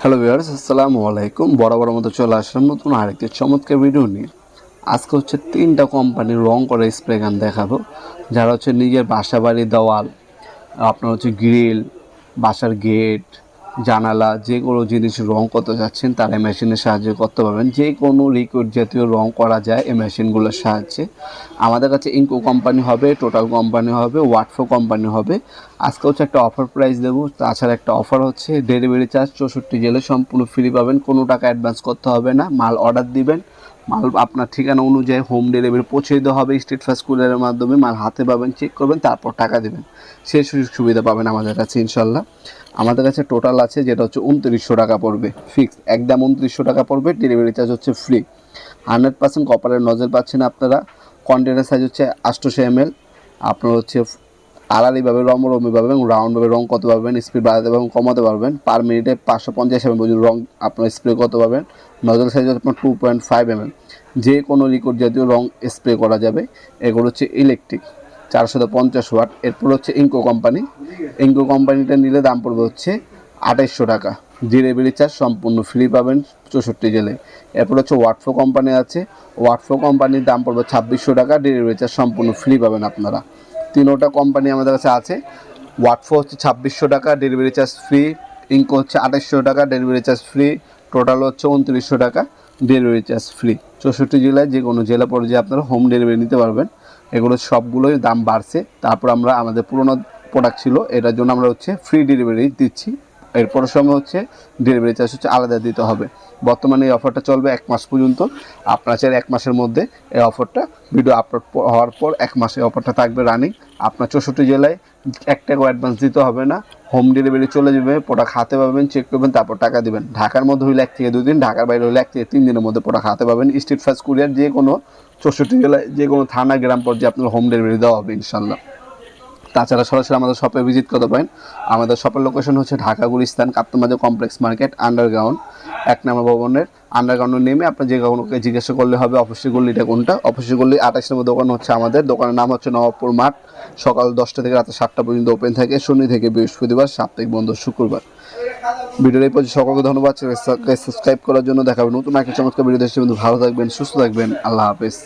Hello viewers আসসালামু আলাইকুম বরাবর মতো চলে আসলাম নতুন আরেকটি চমৎকার ভিডিও নিয়ে। আজকে হচ্ছে তিনটা কোম্পানির রং করা স্প্রে গান দেখাবো। যারা হচ্ছে নিজের বাসা বাড়ি দেওয়াল, আপনার হচ্ছে গ্রিল বাসার গেট জানালা, যে কোনো জিনিস রং করতে যাচ্ছেন, তারা মেশিনের সাহায্যে করতে পারবেন। যে কোনো লিকুইড জাতীয় রং করা যায় এই মেশিনগুলোর সাহায্যে। আমাদের কাছে ইঙ্কো কোম্পানি হবে টোটাল কোম্পানি হবে ওয়াটফো কোম্পানি হবে। আজকে হচ্ছে একটা অফার প্রাইস দেবো, তাছাড়া একটা অফার হচ্ছে ডেলিভারি চার্জ চৌষট্টি জেলে সম্পূর্ণ ফ্রি পাবেন, কোনো টাকা অ্যাডভান্স করতে হবে না, মাল অর্ডার দিবেন। মাল আপনার ঠিকানা অনুযায়ী হোম ডেলিভারি পৌঁছে দিতে হবে স্টেট ফাস্ট কুরিয়ারের মাধ্যমে মাল হাতে পাবেন চেক করবেন, তারপর টাকা দেবেন। সেই সুযোগ সুবিধা পাবেন আমাদের কাছে ইনশাল্লাহ আমাদের কাছে টোটাল আছে, যেটা হচ্ছে উনত্রিশশো টাকা পড়বে ফিক্স একদম উনত্রিশশো টাকা পড়বে ডেলিভারি চার্জ হচ্ছে ফ্রি হান্ড্রেড পার্সেন্ট কপারের নজর পাচ্ছেন আপনারা। কন্টেনার সাইজ হচ্ছে আটশোশো এম আপনার হচ্ছে আড়ালিভাবে রমরমিভাবে এবং রাউন্ডভাবে রং করতে পারবেন স্পিড বাড়াতে এবং কমাতে পারবেন। পার মিনিটে পাঁচশো পঞ্চাশ এম পর্যন্ত রং আপনার স্প্রে করতে পারবেন নজল সাইজ আপনার টু পয়েন্ট ফাইভ এম যে কোনো লিকুইড জাতীয় রং স্প্রে করা যাবে। এগুলো হচ্ছে ইলেকট্রিক চারশো পঞ্চাশ ওয়াট এরপর হচ্ছে ইঙ্কো কোম্পানি ইঙ্কো কোম্পানিটা নিলে দাম পড়বে হচ্ছে আঠাইশশো টাকা। জিরে ডেলিভারি চার্জ সম্পূর্ণ ফ্রি পাবেন চৌষট্টি জেলে। এরপর হচ্ছে ওয়াটফো কোম্পানি আছে। ওয়াটফো কোম্পানির দাম পড়বে ছাব্বিশশো টাকা। ডেলিভারি চার্জ সম্পূর্ণ ফ্রি পাবেন আপনারা। তিনোটা কোম্পানি আমাদের কাছে আছে। ওয়াটফো হচ্ছে ছাব্বিশশো টাকা ডেলিভারি চার্জ ফ্রি ইঙ্ক হচ্ছে আঠাশশো টাকা ডেলিভারি চার্জ ফ্রি টোটাল হচ্ছে উনত্রিশশো টাকা ডেলিভারি চার্জ ফ্রি চৌষট্টি জেলায় যে কোনো জেলা পর্যায়ে আপনারা হোম ডেলিভারি নিতে পারবেন। এগুলো সবগুলোই দাম বাড়ছে। তারপর আমরা আমাদের পুরোনো প্রোডাক্ট ছিল, এটার জন্য আমরা হচ্ছে ফ্রি ডেলিভারি দিচ্ছি। এরপর সময় হচ্ছে ডেলিভারি চার্জ হচ্ছে আলাদা দিতে হবে। বর্তমানে এই অফারটা চলবে এক মাস পর্যন্ত। আপনার চাইলে এক মাসের মধ্যে এই অফারটা ভিডিও আপলোড হওয়ার পর এক মাসে অফারটা থাকবে রানিং আপনার চৌষট্টি জেলায় এক টাকা অ্যাডভান্স দিতে হবে না। হোম ডেলিভারি চলে যাবে প্রোডাক্ট হাতে পাবেন চেক করবেন, তারপর টাকা দেবেন। ঢাকার মধ্যে হইলে এক থেকে দুই দিন ঢাকার বাইরে হলে এক থেকে তিন দিনের মধ্যে প্রোডাক্ট হাতে পাবেন। স্ট্রিট ফাস্ট কুরিয়ার যে কোনো চৌষট্টি জেলায়, যে কোনো থানা, গ্রাম পর্যায়ে আপনার হোম ডেলিভারি দেওয়া হবে ইনশাল্লাহ তাছাড়া সরাসরি আমাদের শপে ভিজিট করতে পারেন। আমাদের শপের লোকেশন হচ্ছে ঢাকা গুলিস্তান কাপ্তমাজা কমপ্লেক্স মার্কেট আন্ডারগ্রাউন্ড এক নম্বর ভবনের। আন্ডারগ্রাউন্ডে নেমে আপনার যে কাউকে জিজ্ঞাসা করলে হবে অফিসের গল্লিটা কোনটা? অফিসের গল্লি আঠাশ নম্বর দোকান হচ্ছে আমাদের। দোকানের নাম হচ্ছে নবাবপুর মাঠ। সকাল দশটা থেকে রাতে সাতটা পর্যন্ত ওপেন থাকে। শনি থেকে বৃহস্পতিবার, সাপ্তাহিক বন্ধ শুক্রবার। ভিডিওর এই পর্যন্ত সকলকে ধন্যবাদ। সাবস্ক্রাইব করার জন্য দেখাবেন নতুন একটা চমৎকার ভিডিও দেখতে ভালো থাকবেন, সুস্থ থাকবেন। আল্লাহ হাফেজ।